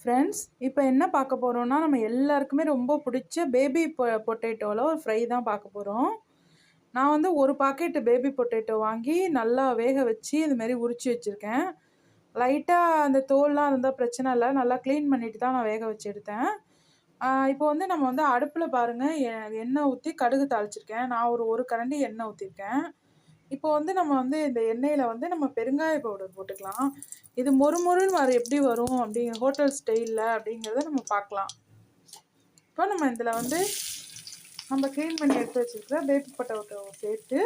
Friends இப்போ என்ன பார்க்க போகிறோம்னா நம்ம எல்லாருக்குமே ரொம்ப பிடிச்ச பேபி பொ பொட்டேட்டோவில் ஒரு ஃப்ரை தான் பார்க்க போகிறோம் நான் வந்து ஒரு பாக்கெட்டு பேபி பொட்டேட்டோ வாங்கி நல்லா வேக வச்சு இதுமாரி உரித்து வச்சுருக்கேன். லைட்டாக அந்த தோல்லாம் இருந்தால் பிரச்சனை இல்லை. நல்லா க்ளீன் பண்ணிட்டு தான் நான் வேக வச்சு எடுத்தேன். இப்போ வந்து நம்ம வந்து அடுப்பில் பாருங்கள் எண்ணெய் ஊற்றி கடுகு தாளிச்சிருக்கேன். நான் ஒரு ஒரு கரண்டி எண்ணெய் ஊற்றிருக்கேன் இப்போ வந்து நம்ம வந்து இந்த எண்ணெயில் வந்து நம்ம பெருங்காய பவுடர் போட்டுக்கலாம். இது மொறு மொறுன்னு வர எப்படி வரும் அப்படிங்கிற ஹோட்டல் ஸ்டைலில் அப்படிங்கிறத நம்ம பார்க்கலாம். இப்போ நம்ம இதில் வந்து நம்ம க்ளீன் பண்ணி எடுத்து வச்சுருக்கிற பேபி பொட்டோட்டோ சேர்த்து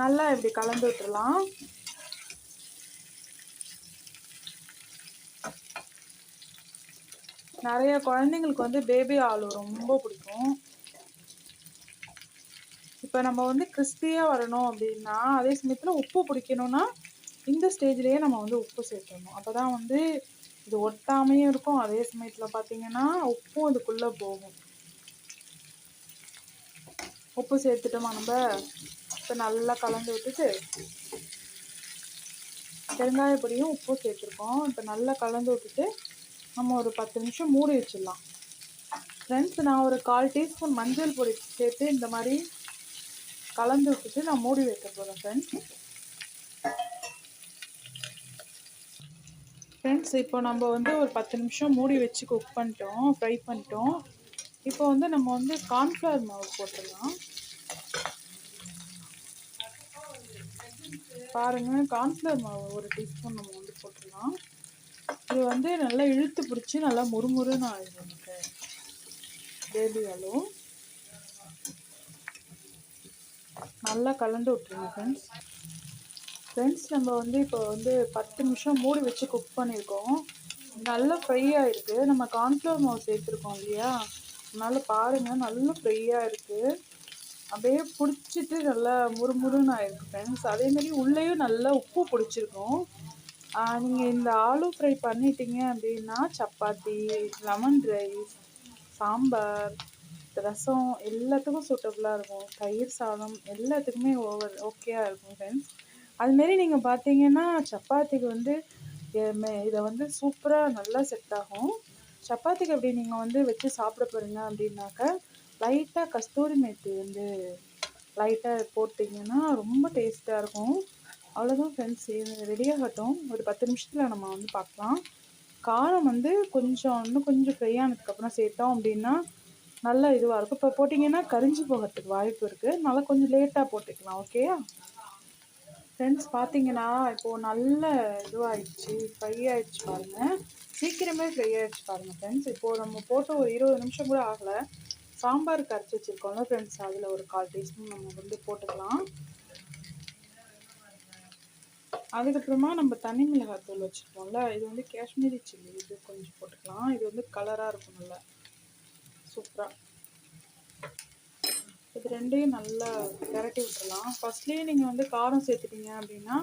நல்லா இப்படி கலந்து விட்டுடலாம் நிறைய குழந்தைங்களுக்கு வந்து பேபி ஆலு ரொம்ப பிடிக்கும். இப்போ நம்ம வந்து கிறிஸ்பியாக வரணும் அப்படின்னா அதே சமயத்தில் உப்பு பிடிக்கணும்னா இந்த ஸ்டேஜ்லேயே நம்ம வந்து உப்பு சேர்த்துடணும். அப்போ தான் வந்து இது ஒட்டாமையும் இருக்கும். அதே சமயத்தில் பார்த்தீங்கன்னா உப்பும் அதுக்குள்ளே போகும். உப்பு சேர்த்துட்டோமா நம்ம? இப்போ நல்லா கலந்து விட்டுட்டு பெருங்காய பொடியும் உப்பும் சேர்த்துருக்கோம். இப்போ நல்லா கலந்து விட்டுட்டு நம்ம ஒரு பத்து நிமிஷம் மூடி வச்சிடலாம். ஃப்ரெண்ட்ஸ் நான் ஒரு கால் டீஸ்பூன் மஞ்சள் பொடி சேர்த்து இந்த மாதிரி கலந்து விட்டுட்டு நான் மூடி வைக்க போகிறேன் ஃப்ரெண்ட்ஸ் ஃப்ரெண்ட்ஸ் இப்போ நம்ம வந்து ஒரு பத்து நிமிஷம் மூடி வச்சு குக் பண்ணிட்டோம் ஃப்ரை பண்ணிட்டோம். இப்போ வந்து நம்ம வந்து கார்ன்ஃப்ளவர் மாவு போட்டுடலாம். பாருங்கள் கார்ன்ஃப்ளவர் மாவு ஒரு டீஸ்பூன் நம்ம வந்து போட்டுடலாம். இது வந்து நல்லா இழுத்து பிடிச்சி நல்லா முறுமுறுன்னு ஆயிடும் எனக்கு. பேபி நல்லா கலந்து விட்டுருங்க ஃப்ரெண்ட்ஸ் ஃப்ரெண்ட்ஸ் நம்ம வந்து இப்போ வந்து பத்து நிமிஷம் மூடி வச்சு குக் பண்ணியிருக்கோம் நல்லா ஃப்ரை ஆகிருக்கு நம்ம கார்ன்ஃப்ளவர் மாவு சேர்த்துருக்கோம் இல்லையா? அதனால் பாருங்கள் நல்லா ஃப்ரையாக இருக்குது அப்படியே பிடிச்சிட்டு நல்லா முறுமுறுன்னு ஆயிருக்கு ஃப்ரெண்ட்ஸ் அதேமாரி உள்ளேயும் நல்லா உப்பு பிடிச்சிருக்கும். நீங்கள் இந்த ஆலு ஃப்ரை பண்ணிட்டீங்க அப்படின்னா சப்பாத்தி லெமன் ரைஸ் சாம்பார் ரசம் எல்லாத்துக்கும் சூட்டபுளாக இருக்கும். தயிர் சாதம் எல்லாத்துக்குமே ஓவர் ஓகேயாக இருக்கும் ஃப்ரெண்ட்ஸ் அதுமாரி நீங்கள் பார்த்தீங்கன்னா சப்பாத்திக்கு வந்து இதை வந்து சூப்பராக நல்லா செட் ஆகும். சப்பாத்திக்கு அப்படி நீங்கள் வந்து வச்சு சாப்பிட போகிறீங்க அப்படின்னாக்கா லைட்டாக கஸ்தூரி மேத்தி வந்து லைட்டாக போட்டிங்கன்னா ரொம்ப டேஸ்ட்டாக இருக்கும். அவ்வளோதான் ஃப்ரெண்ட்ஸ் இது ரெடியாகட்டும் ஒரு பத்து நிமிஷத்தில் நம்ம வந்து பார்க்கலாம். காரம் வந்து கொஞ்சம் இன்னும் கொஞ்சம் ஃப்ரை ஆனதுக்கப்புறம் சேர்த்தோம் அப்படின்னா நல்லா இதுவாக இருக்கும். இப்போ போட்டிங்கன்னா கரிஞ்சு போகிறதுக்கு வாய்ப்பு இருக்குது நல்லா கொஞ்சம் லேட்டாக போட்டுக்கலாம் ஓகேயா ஃப்ரெண்ட்ஸ் பார்த்தீங்கன்னா இப்போது நல்ல இதுவாகிடுச்சு ஃப்ரை ஆகிடுச்சு பாருங்கள் சீக்கிரமே ஃப்ரை ஆகிடுச்சு பாருங்கள் ஃப்ரெண்ட்ஸ் இப்போது நம்ம போட்டு ஒரு இருபது நிமிஷம் கூட ஆகலை. சாம்பார் கரைச்சி வச்சுருக்கோம்ல ஃப்ரெண்ட்ஸ் அதில் ஒரு கால் டீஸ்பூன் நம்ம வந்து போட்டுக்கலாம். அதுக்கப்புறமா நம்ம தனி மிளகாய் தூள் வச்சுருக்கோம்ல இது வந்து காஷ்மீரி சில்லி இது கொஞ்சம் போட்டுக்கலாம். இது வந்து கலராக இருக்கும் நல்லா. சூப்பராக இது ரெண்டையும் நல்லா விரட்டி விட்டுலாம் ஃபஸ்ட்லேயே நீங்கள் வந்து காரம் சேர்த்துட்டீங்க அப்படின்னா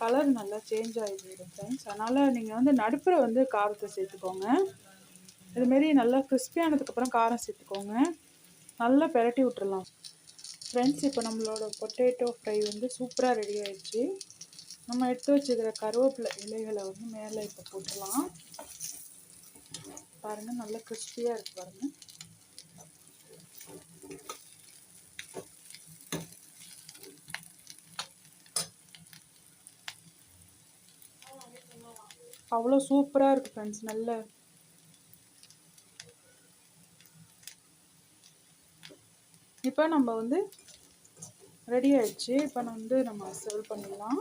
கலர் நல்லா சேஞ்ச் ஆகிடும் ஃப்ரெண்ட்ஸ் அதனால் நீங்கள் வந்து நடுப்புற வந்து காரத்தை சேர்த்துக்கோங்க. இதுமாரி நல்லா கிறிஸ்பியானதுக்கப்புறம் காரம் சேர்த்துக்கோங்க. நல்லா பெரட்டி விட்டுடலாம் ஃப்ரெண்ட்ஸ் இப்போ நம்மளோட பொட்டேட்டோ ஃப்ரை வந்து சூப்பராக ரெடி ஆயிடுச்சு. நம்ம எடுத்து வச்சுக்கிற கருவேப்பிலை இலைகளை வந்து மேலே இப்போ போட்டுடலாம் பாருங்கள் நல்லா கிறிஸ்பியாக இருக்குது பாருங்கள் அவ்வளோ சூப்பராக இருக்குது ஃப்ரெண்ட்ஸ் நல்ல. இப்போ நம்ம வந்து ரெடி ஆயிடுச்சு. இப்போ வந்து நம்ம சர்வ் பண்ணிடலாம்.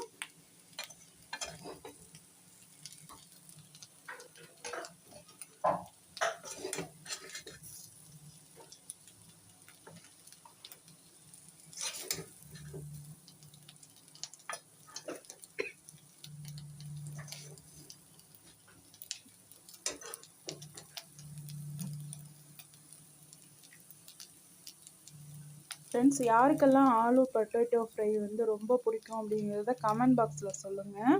ஃப்ரெண்ட்ஸ் யாருக்கெல்லாம் ஆலு பொட்டேட்டோ ஃப்ரை வந்து ரொம்ப பிடிக்கும் அப்படிங்கிறத கமெண்ட் பாக்ஸில் சொல்லுங்கள்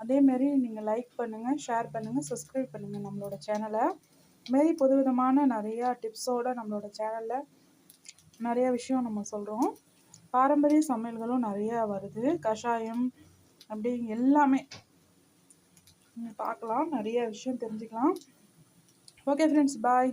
அதேமாரி நீங்கள் லைக் பண்ணுங்கள் ஷேர் பண்ணுங்கள் சப்ஸ்கிரைப் பண்ணுங்கள் நம்மளோட சேனலை மாரி புதுவிதமான நிறையா டிப்ஸோடு நம்மளோட சேனலில் நிறையா விஷயம் நம்ம சொல்கிறோம் பாரம்பரிய சமையல்களும் நிறையா வருது. கஷாயம் அப்படி எல்லாமே பார்க்கலாம் நிறைய விஷயம் தெரிஞ்சுக்கலாம். Okay friends bye